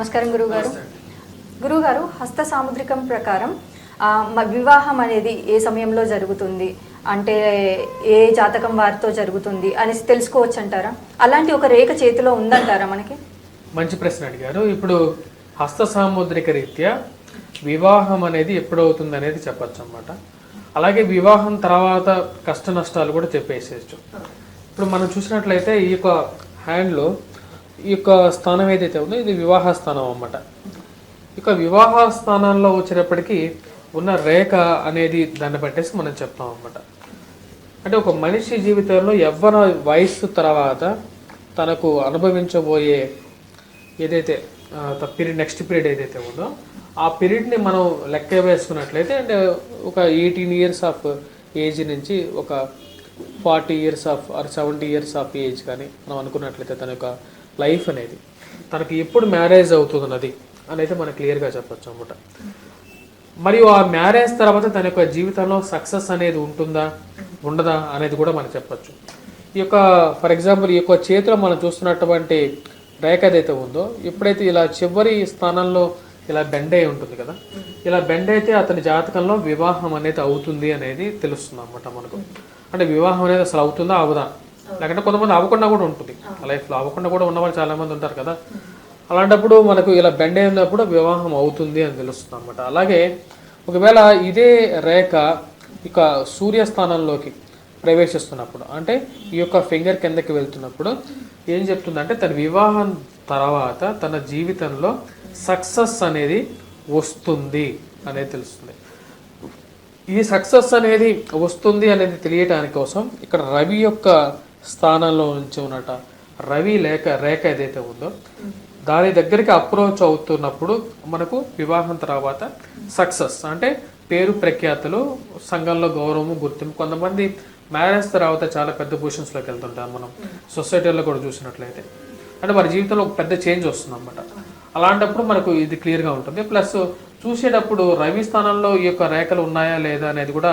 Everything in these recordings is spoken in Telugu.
నమస్కారం గురువుగారు. గురువుగారు హస్త సాముద్రికం ప్రకారం వివాహం అనేది ఏ సమయంలో జరుగుతుంది? అంటే ఏ జాతకం వారితో జరుగుతుంది అనేసి తెలుసుకోవచ్చు అంటారా అలాంటి ఒక రేఖ చేతిలో ఉందంటారా మనకి? మంచి ప్రశ్న అడిగారు. ఇప్పుడు హస్త సాముద్రిక రీత్యా వివాహం అనేది ఎప్పుడు అవుతుంది అనేది చెప్పచ్చు అనమాట అలాగే వివాహం తర్వాత కష్ట నష్టాలు కూడా చెప్పేసేయచ్చు. ఇప్పుడు మనం చూసినట్లయితే ఈ యొక్క హ్యాండ్లో ఈ యొక్క స్థానం ఏదైతే ఉందో ఇది వివాహ స్థానం అన్నమాట. ఇక వివాహ స్థానంలో వచ్చేటప్పటికీ ఉన్న రేఖ అనేది దాన్ని పట్టేసి మనం చెప్తాం అన్నమాట. అంటే ఒక మనిషి జీవితంలో యవ్వన వయస్సు తర్వాత తనకు అనుభవించబోయే ఏదైతే పీరియడ్ నెక్స్ట్ పీరియడ్ ఏదైతే ఉందో ఆ పీరియడ్ని మనం లెక్క వేసుకున్నట్లయితే అంటే ఒక ఎయిటీన్ ఇయర్స్ ఆఫ్ ఏజ్ నుంచి ఒక forty years of or seventy years of age కానీ మనం అనుకున్నట్లయితే తన యొక్క లైఫ్ అనేది తనకి ఎప్పుడు మ్యారేజ్ అవుతుంది అవుతున్నది అనేది మనం క్లియర్గా చెప్పచ్చు అనమాట మరియు ఆ మ్యారేజ్ తర్వాత తన యొక్క జీవితంలో సక్సెస్ అనేది ఉంటుందా ఉండదా అనేది కూడా మనం చెప్పచ్చు. ఈ యొక్క ఫర్ ఎగ్జాంపుల్ ఈ యొక్క చేతిలో మనం చూస్తున్నటువంటి రేఖ ఏదైతే ఉందో ఎప్పుడైతే ఇలా చివరి స్థానంలో ఇలా బెండ్ అయి ఉంటుంది కదా ఇలా బెండ్ అయితే అతని జాతకంలో వివాహం అనేది అవుతుంది అనేది తెలుస్తుంది అనమాట మనకు. అంటే వివాహం అనేది అసలు అవుతుందా అవదా లేకంటే కొంతమంది అవ్వకుండా కూడా ఉంటుంది. లైఫ్లో అవ్వకుండా కూడా ఉన్న వాళ్ళు చాలా మంది ఉంటారు కదా. అలాంటప్పుడు మనకు ఇలా బెండ్ అయినప్పుడు వివాహం అవుతుంది అని తెలుస్తుంది అనమాట అలాగే ఒకవేళ ఇదే రేఖ ఇక సూర్యస్థానంలోకి ప్రవేశిస్తున్నప్పుడు అంటే ఈ యొక్క ఫింగర్ కిందకి వెళ్తున్నప్పుడు ఏం చెప్తుందంటే తన వివాహం తర్వాత తన జీవితంలో సక్సెస్ అనేది వస్తుంది అనేది తెలుస్తుంది. ఈ సక్సెస్ అనేది వస్తుంది అనేది తెలియటానికి కోసం ఇక్కడ రవి యొక్క స్థానంలో నుంచి ఉన్నట. రవి లేక రేఖ ఏదైతే ఉందో దాని దగ్గరికి అప్రోచ్ అవుతున్నప్పుడు మనకు వివాహం తర్వాత సక్సెస్ అంటే పేరు ప్రఖ్యాతులు సంఘంలో గౌరవము గుర్తింపు. కొంతమంది మ్యారేజ్ తర్వాత చాలా పెద్ద పొజిషన్స్లోకి వెళ్తుంటాం మనం. సొసైటీలో కూడా చూసినట్లయితే. అంటే వారి జీవితంలో ఒక పెద్ద చేంజ్ వస్తుంది అనమాట అలాంటప్పుడు మనకు ఇది క్లియర్గా ఉంటుంది. ప్లస్ చూసేటప్పుడు రవి స్థానంలో ఈ యొక్క రేఖలు ఉన్నాయా లేదా అనేది కూడా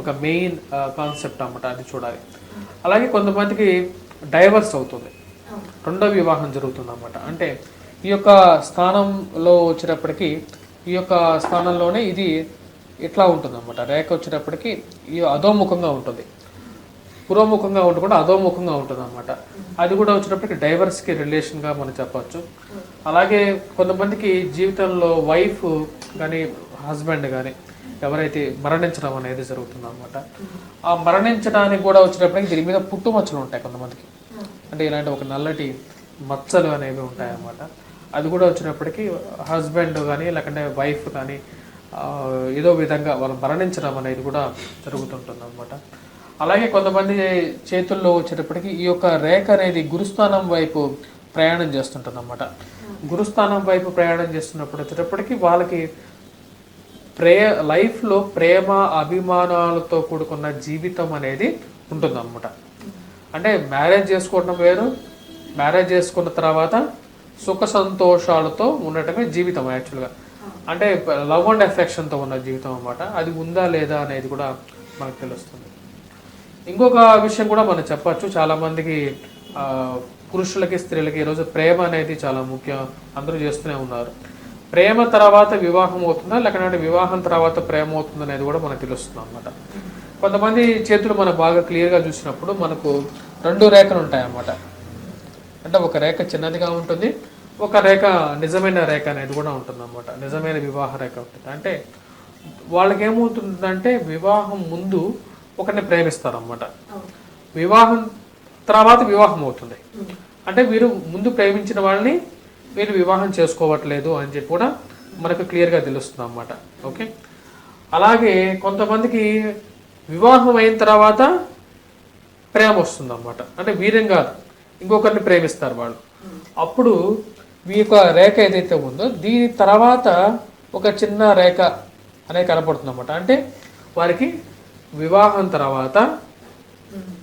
ఒక మెయిన్ కాన్సెప్ట్ అనమాట అది చూడాలి. అలాగే కొంతమందికి డైవర్స్ అవుతుంది. రెండో వివాహం జరుగుతుంది అనమాట అంటే ఈ యొక్క స్థానంలో వచ్చేటప్పటికి ఈ యొక్క స్థానంలోనే ఇది ఇట్లా ఉంటుంది అనమాట రేఖ వచ్చేటప్పటికి ఈ అధోముఖంగా ఉంటుంది. పురోముఖంగా ఉండకుండా అధోముఖంగా ఉంటుంది అనమాట అది కూడా వచ్చినప్పటికీ డైవర్స్కి రిలేషన్గా మనం చెప్పొచ్చు. అలాగే కొంతమందికి జీవితంలో వైఫ్ కానీ హస్బెండ్ కానీ ఎవరైతే మరణించడం అనేది జరుగుతుంది అనమాట ఆ మరణించడానికి కూడా వచ్చినప్పటికి దీని మీద పుట్టుమచ్చలు ఉంటాయి కొంతమందికి. అంటే ఇలాంటి ఒక నల్లటి మచ్చలు అనేవి ఉంటాయన్నమాట. అది కూడా వచ్చినప్పటికీ హస్బెండ్ కానీ లేకుంటే వైఫ్ కానీ ఏదో విధంగా వాళ్ళు మరణించడం అనేది కూడా జరుగుతుంటుంది అనమాట అలాగే కొంతమంది చేతుల్లో వచ్చేటప్పటికి ఈ యొక్క రేఖ అనేది గురుస్థానం వైపు ప్రయాణం చేస్తుంటుంది అనమాట గురుస్థానం వైపు ప్రయాణం చేస్తున్నప్పుడు వచ్చేటప్పటికి వాళ్ళకి ప్రే లైఫ్లో ప్రేమ అభిమానాలతో కూడుకున్న జీవితం అనేది ఉంటుందన్నమాట. అంటే మ్యారేజ్ చేసుకోవడం వేరు మ్యారేజ్ చేసుకున్న తర్వాత సుఖ సంతోషాలతో ఉండటమే జీవితం యాక్చువల్గా. అంటే లవ్ అండ్ ఎఫెక్షన్తో ఉన్న జీవితం అన్నమాట. అది ఉందా లేదా అనేది కూడా మనకు తెలుస్తుంది. ఇంకొక విషయం కూడా మనం చెప్పచ్చు. చాలామందికి పురుషులకి స్త్రీలకి ఈరోజు ప్రేమ అనేది చాలా ముఖ్యం. అందరూ చేస్తూనే ఉన్నారు. ప్రేమ తర్వాత వివాహం అవుతుందా? లేకపోతే వివాహం తర్వాత ప్రేమ అవుతుందా అనేది కూడా మనకు తెలుస్తుంది అనమాట కొంతమంది చేతులు మనం బాగా క్లియర్గా చూసినప్పుడు మనకు రెండు రేఖలు ఉంటాయి అన్నమాట అంటే ఒక రేఖ చిన్నదిగా ఉంటుంది ఒక రేఖ నిజమైన రేఖ అనేది కూడా ఉంటుంది అనమాట నిజమైన వివాహ రేఖ ఉంటుంది. అంటే వాళ్ళకి ఏమవుతుందంటే వివాహం ముందు ఒకరిని ప్రేమిస్తారన్నమాట. వివాహం తర్వాత వివాహం అవుతుంది. అంటే వీరు ముందు ప్రేమించిన వాళ్ళని వీళ్ళు వివాహం చేసుకోవట్లేదు అని చెప్పి కూడా మనకు క్లియర్గా తెలుస్తుంది అన్నమాట ఓకే? అలాగే కొంతమందికి వివాహం అయిన తర్వాత ప్రేమ వస్తుందన్నమాట. అంటే వీరేం కాదు. ఇంకొకరిని ప్రేమిస్తారు వాళ్ళు. అప్పుడు మీ యొక్క రేఖ ఏదైతే ఉందో దీని తర్వాత ఒక చిన్న రేఖ అనేది కనపడుతుంది అనమాట అంటే వారికి వివాహం తర్వాత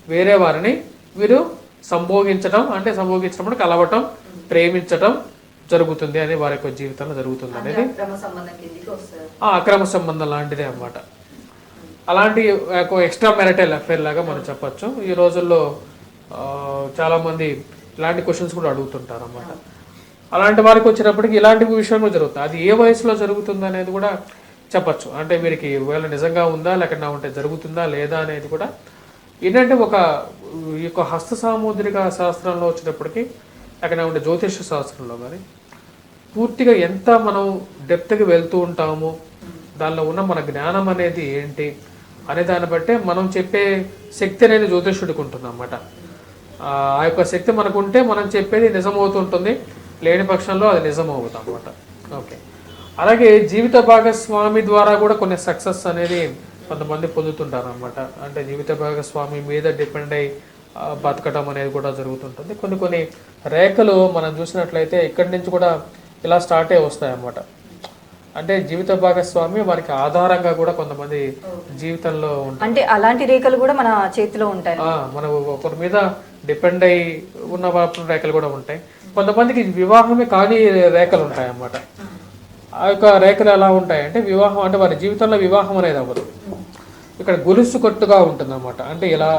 వేరే వారిని వీరు సంభోగించడం అంటే సంభోగించడం కలవటం ప్రేమించటం జరుగుతుంది అని వారి యొక్క జీవితంలో జరుగుతుంది అనేది. అక్రమ సంబంధం లాంటిదే అన్నమాట. అలాంటి ఎక్స్ట్రా మ్యారిటల్ అఫేర్ లాగా మనం చెప్పొచ్చు. ఈ రోజుల్లో ఆ, చాలా మంది ఇలాంటి క్వశ్చన్స్ కూడా అడుగుతుంటారు అన్నమాట. అలాంటి వారికి వచ్చినప్పటికి ఇలాంటి విషయంలో జరుగుతుంది. అది ఏ వయసులో జరుగుతుంది అనేది కూడా చెప్పచ్చు. అంటే వీరికి ఒకవేళ నిజంగా ఉందా లేకుండా ఉంటే జరుగుతుందా లేదా అనేది కూడా ఏంటంటే ఒక ఈ యొక్క హస్త సాముద్రిక శాస్త్రంలో వచ్చినప్పటికీ లేకుండా ఉంటే జ్యోతిష శాస్త్రంలో కానీ పూర్తిగా ఎంత మనం డెప్త్కి వెళ్తూ ఉంటాము దానిలో ఉన్న మన జ్ఞానం అనేది ఏంటి అనే దాన్ని బట్టే మనం చెప్పే శక్తి అనేది జ్యోతిష్యుడికి ఉంటుంది అన్నమాట. ఆ యొక్క శక్తి మనకు ఉంటే మనం చెప్పేది నిజమవుతుంటుంది లేని పక్షంలో అది నిజమవుతాం అన్నమాట ఓకే. అలాగే జీవిత భాగస్వామి ద్వారా కూడా కొన్ని సక్సెస్ అనేది కొంతమంది పొందుతుంటారు అనమాట అంటే జీవిత భాగస్వామి మీద డిపెండ్ అయి బతకడం అనేది కూడా జరుగుతుంటుంది. కొన్ని కొన్ని రేఖలు మనం చూసినట్లయితే ఇక్కడి నుంచి కూడా ఇలా స్టార్ట్ అయి వస్తాయి అన్నమాట అంటే జీవిత భాగస్వామి వారికి ఆధారంగా కూడా కొంతమంది జీవితంలో ఉంటారు. అంటే అలాంటి రేఖలు కూడా మన చేతిలో ఉంటాయి. మనం ఒకరి మీద డిపెండ్ అయి ఉన్న రేఖలు కూడా ఉంటాయి. కొంతమందికి వివాహమే కాని రేఖలు ఉంటాయి అన్నమాట ఆ యొక్క రేఖలు ఎలా ఉంటాయి అంటే వివాహం అంటే వారి జీవితంలో వివాహం అనేది అవ్వదు. ఇక్కడ గొలుసు కట్టుగా ఉంటుంది అనమాట అంటే ఇలా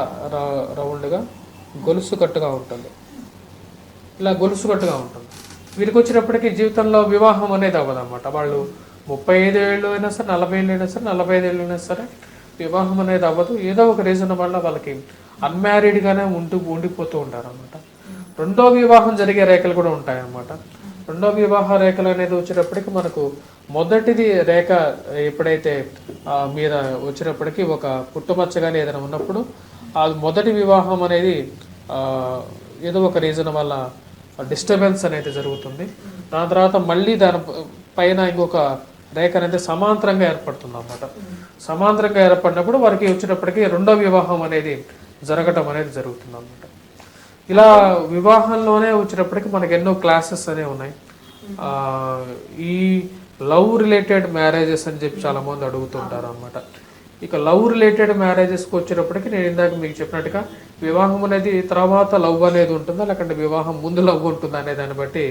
రౌండ్గా గొలుసు కట్టుగా ఉంటుంది. ఇలా గొలుసు కట్టుగా ఉంటుంది. వీరికి వచ్చినప్పటికీ జీవితంలో వివాహం అనేది అవ్వదు అనమాట వాళ్ళు ముప్పై ఐదు ఏళ్ళు అయినా సరే నలభై ఏళ్ళు అయినా సరే నలభై ఐదు ఏళ్ళు అయినా సరే వివాహం అనేది అవ్వదు. ఏదో ఒక రీజన్ వల్ల వాళ్ళకి అన్మ్యారీడ్గానే ఉంటూ ఉండిపోతూ ఉంటారు అనమాట రెండో వివాహం జరిగే రేఖలు కూడా ఉంటాయన్నమాట. రెండో వివాహ రేఖలు అనేది వచ్చేటప్పటికి మనకు మొదటిది రేఖ ఎప్పుడైతే మీద వచ్చినప్పటికీ ఒక పుట్టుమచ్చ కానీ ఏదైనా ఉన్నప్పుడు ఆ మొదటి వివాహం అనేది ఏదో ఒక రీజన్ వల్ల డిస్టర్బెన్స్ అనేది జరుగుతుంది. దాని తర్వాత మళ్ళీ దాని పైన ఇంకొక రేఖ అనేది సమాంతరంగా ఏర్పడుతుంది అన్నమాట సమాంతరంగా ఏర్పడినప్పుడు వారికి వచ్చినప్పటికీ రెండో వివాహం అనేది జరగటం అనేది జరుగుతుంది అన్నమాట ఇలా వివాహంలోనే వచ్చినప్పటికీ మనకి ఎన్నో క్లాసెస్ అనేవి ఉన్నాయి. ఈ లవ్ రిలేటెడ్ మ్యారేజెస్ అని చెప్పి చాలామంది అడుగుతుంటారు అనమాట ఇక లవ్ రిలేటెడ్ మ్యారేజెస్కి వచ్చేటప్పటికి నేను ఇందాక మీకు చెప్పినట్టుగా వివాహం అనేది తర్వాత లవ్ అనేది ఉంటుందా? లేకుంటే వివాహం ముందు లవ్ ఉంటుందా అనే దాన్ని బట్టి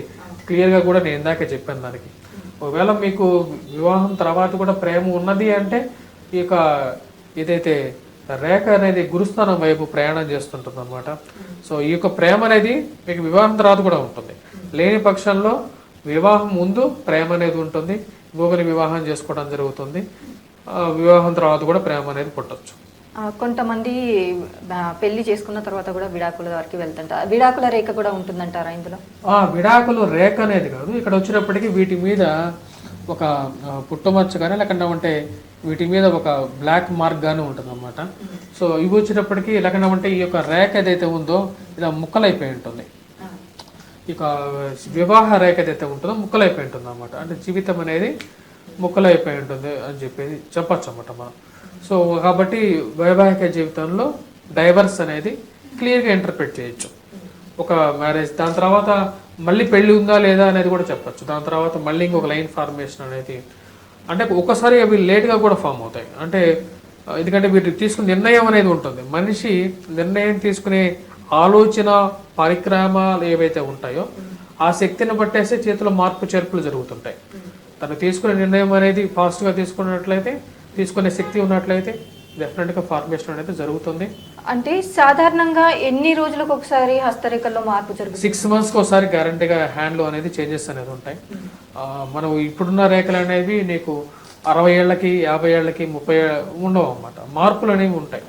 క్లియర్గా కూడా నేను ఇందాకే చెప్పాను దానికి. ఒకవేళ మీకు వివాహం తర్వాత కూడా ప్రేమ ఉన్నది అంటే ఈ యొక్క ఏదైతే రేఖ అనేది గురుస్థానం వైపు ప్రయాణం చేస్తుంటుంది అనమాట సో ఈ యొక్క ప్రేమ అనేది మీకు వివాహం తర్వాత కూడా ఉంటుంది. లేని పక్షంలో వివాహం ముందు ప్రేమ అనేది ఉంటుంది. ఇంకొకరి వివాహం చేసుకోవడం జరుగుతుంది. వివాహం తర్వాత కూడా ప్రేమ అనేది పుట్టచ్చు. కొంతమంది పెళ్ళి చేసుకున్న తర్వాత కూడా విడాకుల వరకు వెళ్తుంటారు విడాకుల రేఖ కూడా ఉంటుందంటారా ఇందులో? ఆ విడాకులు రేఖ అనేది కాదు. ఇక్కడ వచ్చినప్పటికీ వీటి మీద ఒక పుట్టుమచ్చ కానీ లేకుండా ఉంటే వీటి మీద ఒక బ్లాక్ మార్క్ గానీ ఉంటుంది అనమాట సో ఇవి వచ్చినప్పటికీ లేకుండా ఉంటే ఈ యొక్క రేఖ ఏదైతే ఉందో ఇలా ముక్కలైపోయి ఉంటుంది. ఇక వివాహ రేఖ ఏదైతే ఉంటుందో ముక్కలైపోయి ఉంటుంది అనమాట అంటే జీవితం అనేది ముక్కలైపోయి ఉంటుంది అని చెప్పేసి చెప్పచ్చు అనమాట మనం. సో కాబట్టి వైవాహిక జీవితంలో డైవర్స్ అనేది క్లియర్గా ఇంటర్ప్రిట్ చేయొచ్చు. ఒక మ్యారేజ్ దాని తర్వాత మళ్ళీ పెళ్ళి ఉందా లేదా అనేది కూడా చెప్పచ్చు. దాని తర్వాత మళ్ళీ ఇంకొక లైన్ ఫార్మేషన్ అనేది అంటే ఒకసారి అవి లేట్గా కూడా ఫామ్ అవుతాయి. అంటే ఎందుకంటే వీటికి తీసుకునే నిర్ణయం అనేది ఉంటుంది. మనిషి నిర్ణయం తీసుకునే ఆలోచన పరిక్రమాలు ఏవైతే ఉంటాయో ఆ శక్తిని బట్టేస్తే చేతిలో మార్పు చేర్పులు జరుగుతుంటాయి. తను తీసుకునే నిర్ణయం అనేది ఫాస్ట్గా తీసుకున్నట్లయితే తీసుకునే శక్తి ఉన్నట్లయితే డెఫినెట్గా ఫార్మేషన్ అనేది జరుగుతుంది. అంటే సాధారణంగా ఎన్ని రోజులకు ఒకసారి హస్తరేఖల్లో మార్పు జరుగుతుంది? సిక్స్ మంత్స్కి ఒకసారి గ్యారంటీగా హ్యాండ్లో అనేది చేంజెస్ అనేది ఉంటాయి. మనం ఇప్పుడున్న రేఖలు అనేవి నీకు అరవై ఏళ్ళకి యాభై ఏళ్ళకి ముప్పై ఉండవు అన్నమాట. మార్పులు అనేవి ఉంటాయి.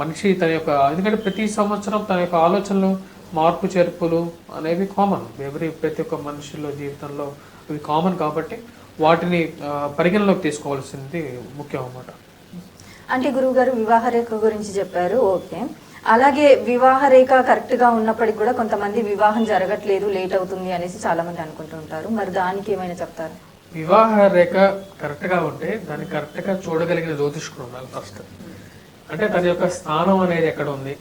మనిషి తన యొక్క ఎందుకంటే ప్రతి సంవత్సరం తన యొక్క ఆలోచనలు మార్పు చేర్పులు అనేవి కామన్ ఎవరి ప్రతి ఒక్క మనుషుల్లో జీవితంలో ఇవి కామన్ కాబట్టి వాటిని పరిగణలోకి తీసుకోవాల్సింది ముఖ్యం అన్నమాట. అంటే గురువుగారు వివాహ రేఖ గురించి చెప్పారు ఓకే. అలాగే వివాహ రేఖ కరెక్ట్గా ఉన్నప్పటికి కూడా కొంతమంది వివాహం జరగట్లేదు లేట్ అవుతుంది అనేసి చాలా మంది అనుకుంటుంటారు మరి దానికి ఏమైనా చెప్తారు? వివాహ రేఖ కరెక్ట్గా ఉంటే దాన్ని కరెక్ట్గా చూడగలిగిన జ్యోతిష్కుడు ఉండాలి ఫస్ట్. అంటే తన యొక్క స్థానం అనేది ఎక్కడ ఉంది?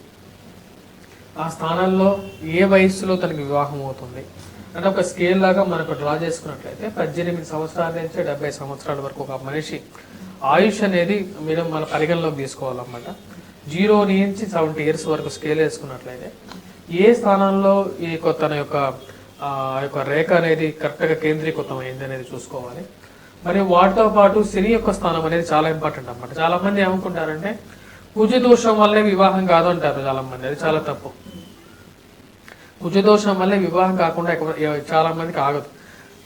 ఆ స్థానంలో ఏ వయస్సులో తనకి వివాహం అవుతుంది? అంటే ఒక స్కేల్ లాగా మనకు డ్రా చేసుకున్నట్లయితే పద్దెనిమిది సంవత్సరాల నుంచి డెబ్బై సంవత్సరాల వరకు ఒక మనిషి ఆయుష్ అనేది మీరు మన పరిగణలోకి తీసుకోవాలన్నమాట. జీరో నుంచి సెవెంటీ ఇయర్స్ వరకు స్కేల్ వేసుకున్నట్లయితే ఏ స్థానంలో ఈ తన యొక్క ఆ యొక్క రేఖ అనేది కరెక్ట్గా కేంద్రీకృతం అయింది అనేది చూసుకోవాలి. మరి వాటితో పాటు శని యొక్క స్థానం అనేది చాలా ఇంపార్టెంట్ అనమాట చాలా మంది ఏమనుకుంటారంటే పూజ దోషం వల్లే వివాహం కాదు అంటారు చాలా మంది అది చాలా తప్పు. కుజదోషం వల్లే వివాహం కాకుండా చాలా మందికి ఆగదు.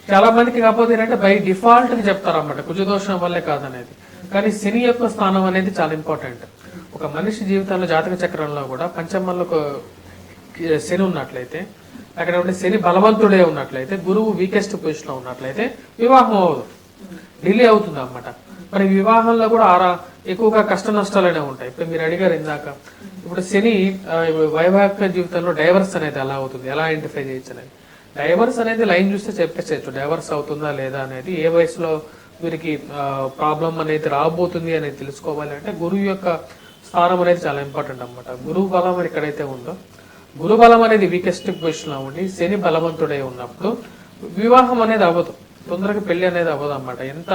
చాలా మందికి కాకపోతే ఏంటంటే బై డిఫాల్ట్ అని చెప్తారు అన్నమాట కుజదోషం వల్లే కాదనేది. కానీ శని యొక్క స్థానం అనేది చాలా ఇంపార్టెంట్ ఒక మనిషి జీవితంలో జాతక చక్రంలో కూడా పంచమంలో ఒక శని ఉన్నట్లయితే అక్కడ ఉండే శని బలవంతుడే ఉన్నట్లయితే గురువు వీకెస్ట్ పొజిషన్లో ఉన్నట్లయితే వివాహం అవ్వదు. డిలే అవుతుంది అన్నమాట మరి వివాహంలో కూడా ఆరా ఎక్కువగా కష్ట నష్టాలనే ఉంటాయి. ఇప్పుడు మీరు అడిగారు ఇందాక ఇప్పుడు శని వైవాహిక జీవితంలో డైవర్స్ అనేది ఎలా అవుతుంది? ఎలా ఐడెంటిఫై చేయొచ్చు అనేది డైవర్స్ అనేది లైన్ చూస్తే చెప్పేసేయచ్చు. డైవర్స్ అవుతుందా లేదా అనేది ఏ వయసులో వీరికి ప్రాబ్లం అనేది రాబోతుంది అనేది తెలుసుకోవాలి అంటే గురువు యొక్క స్థానం అనేది చాలా ఇంపార్టెంట్ అనమాట గురువు బలం అని ఎక్కడైతే ఉందో గురు బలం అనేది వీకెస్ట్ పొజిషన్లో ఉండి శని బలవంతుడై ఉన్నప్పుడు వివాహం అనేది అవ్వదు. తొందరగా పెళ్ళి అనేది అవ్వదు అనమాట ఎంత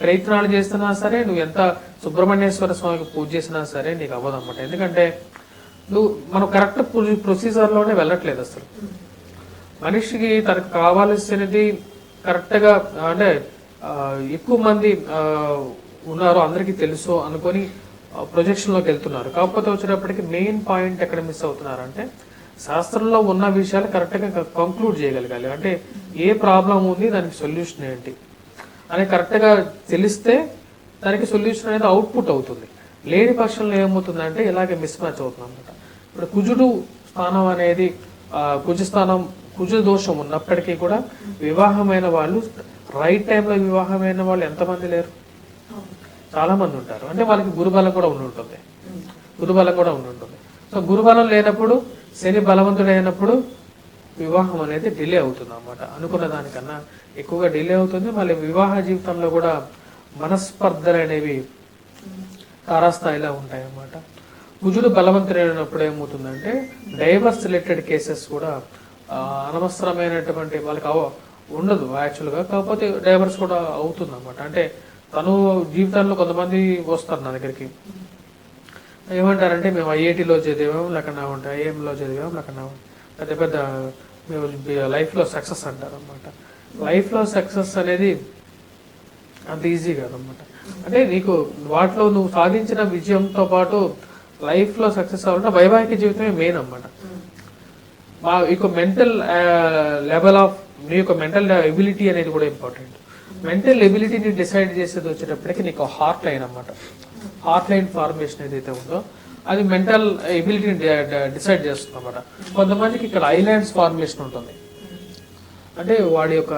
ప్రయత్నాలు చేస్తున్నా సరే నువ్వు ఎంత సుబ్రహ్మణ్యేశ్వర స్వామికి పూజ చేసినా సరే నీకు అవ్వదు అనమాట ఎందుకంటే నువ్వు మనం కరెక్ట్ ప్రొసీజర్లోనే వెళ్ళట్లేదు అసలు. మనిషికి తనకు కావాల్సినది కరెక్ట్గా అంటే ఎక్కువ మంది ఉన్నారో అందరికీ తెలుసు అనుకొని ప్రొజెక్షన్లోకి వెళ్తున్నారు. కాకపోతే వచ్చేటప్పటికి మెయిన్ పాయింట్ ఎక్కడ మిస్ అవుతున్నారు అంటే శాస్త్రంలో ఉన్న విషయాలు కరెక్ట్గా కంక్లూడ్ చేయగలగాలి. అంటే ఏ ప్రాబ్లం ఉంది దానికి సొల్యూషన్ ఏంటి? అని కరెక్ట్గా తెలిస్తే దానికి సొల్యూషన్ అనేది అవుట్పుట్ అవుతుంది. లేని పక్షంలో ఏమవుతుందంటే ఇలాగే మిస్ మ్యాచ్ అవుతుంది అనమాట ఇప్పుడు కుజుడు స్థానం అనేది ఆ, కుజ స్థానం కుజ దోషం ఉన్నప్పటికీ కూడా వివాహమైన వాళ్ళు రైట్ టైంలో వివాహమైన వాళ్ళు ఎంతమంది లేరు? చాలా మంది ఉంటారు. అంటే వాళ్ళకి గురుబలం కూడా ఉండి ఉంటుంది. గురుబలం కూడా ఉండి ఉంటుంది. సో గురుబలం లేనప్పుడు శని బలవంతుడైనప్పుడు వివాహం అనేది డిలే అవుతుంది అనమాట అనుకున్న దానికన్నా ఎక్కువగా డిలే అవుతుంది. మళ్ళీ వివాహ జీవితంలో కూడా మనస్పర్ధలు అనేవి తారాస్థాయిలో ఉంటాయి అన్నమాట కుజుడు బలవంతుడైనప్పుడు ఏమవుతుందంటే డైవర్స్ రిలేటెడ్ కేసెస్ కూడా అనవసరమైనటువంటి వాళ్ళకి అవ ఉండదు యాక్చువల్గా. కాకపోతే డైవర్స్ కూడా అవుతుంది అనమాట అంటే తను జీవితంలో కొంతమంది వస్తారు నా దగ్గరికి. ఏమంటారంటే మేము ఐఐటిలో చదివాము లేకుండా ఉంటాయి ఐఎంలో చదివాము లేకుండా పెద్ద పెద్ద మేము లైఫ్లో సక్సెస్ అంటారు అనమాట లైఫ్లో సక్సెస్ అనేది అంత ఈజీ కాదనమాట అంటే నీకు వాటిలో నువ్వు సాధించిన విజయంతో పాటు లైఫ్లో సక్సెస్ అవ్వాలంటే వైవాహిక జీవితమే మెయిన్ అన్నమాట. మా యొక్క మెంటల్ లెవెల్ ఆఫ్ నీ యొక్క మెంటల్ ఎబిలిటీ అనేది కూడా ఇంపార్టెంట్ మెంటల్ ఎబిలిటీని డిసైడ్ చేసేది వచ్చేటప్పటికి నీకు హార్ట్ లైన్ అన్నమాట. హార్ట్ లైన్ ఫార్మేషన్ ఏదైతే ఉందో అది మెంటల్ ఎబిలిటీని డిసైడ్ చేస్తుంది అనమాట కొంతమందికి ఇక్కడ ఐలాండ్స్ ఫార్మేషన్ ఉంటుంది. అంటే వాడి యొక్క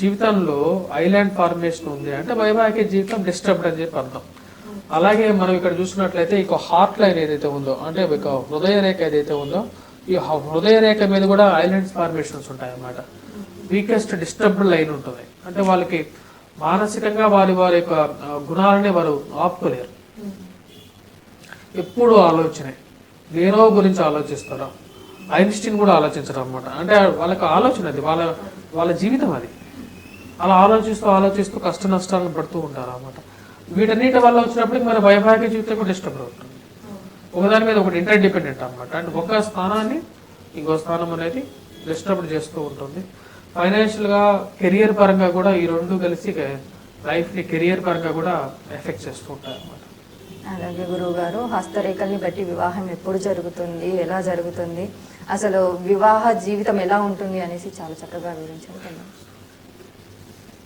జీవితంలో ఐలాండ్ ఫార్మేషన్ ఉంది అంటే వైవాహిక జీవితం డిస్టర్బ్డ్ అని చెప్పి అర్థం. అలాగే మనం ఇక్కడ చూసినట్లయితే ఇక హార్ట్ లైన్ ఏదైతే ఉందో అంటే ఇక హృదయ రేఖ ఏదైతే ఉందో ఈ హృదయ రేఖ మీద కూడా ఐలాండ్స్ ఫార్మేషన్స్ ఉంటాయి అన్నమాట వీకెస్ట్ డిస్టర్బ్డ్ లైన్ ఉంటుంది. అంటే వాళ్ళకి మానసికంగా వారి వారి యొక్క గుణాలని వారు ఆపుకోలేరు. ఎప్పుడు ఆలోచనే. దేనో గురించి ఆలోచిస్తారు. ఐన్స్టీన్ కూడా ఆలోచించడం అనమాట అంటే వాళ్ళకి ఆలోచన అది. వాళ్ళ వాళ్ళ జీవితం అది. అలా ఆలోచిస్తూ ఆలోచిస్తూ కష్ట నష్టాలను పడుతూ ఉంటారు అనమాట వీటన్నిటి వల్ల వచ్చినప్పుడు మన వైభాగ్య జీవితం కూడా డిస్టర్బ్ అవుతుంది. ఒకదాని మీద ఒకటి ఇంటర్ డిపెండెంట్ అనమాట అంటే ఒక స్థానాన్ని ఇంకో స్థానం అనేది డిస్టర్బ్ చేస్తూ ఉంటుంది. ఫైనాన్షియల్గా కెరియర్ పరంగా కూడా ఈ రెండు కలిసి లైఫ్ని కెరియర్ పరంగా కూడా ఎఫెక్ట్ చేస్తూ ఉంటాయి అన్నమాట. అలాగే గురువు గారు హస్తరేఖల్ని బట్టి వివాహం ఎప్పుడు జరుగుతుంది ఎలా జరుగుతుంది అసలు వివాహ జీవితం ఎలా ఉంటుంది అనేసి చాలా చక్కగా వివరించారు.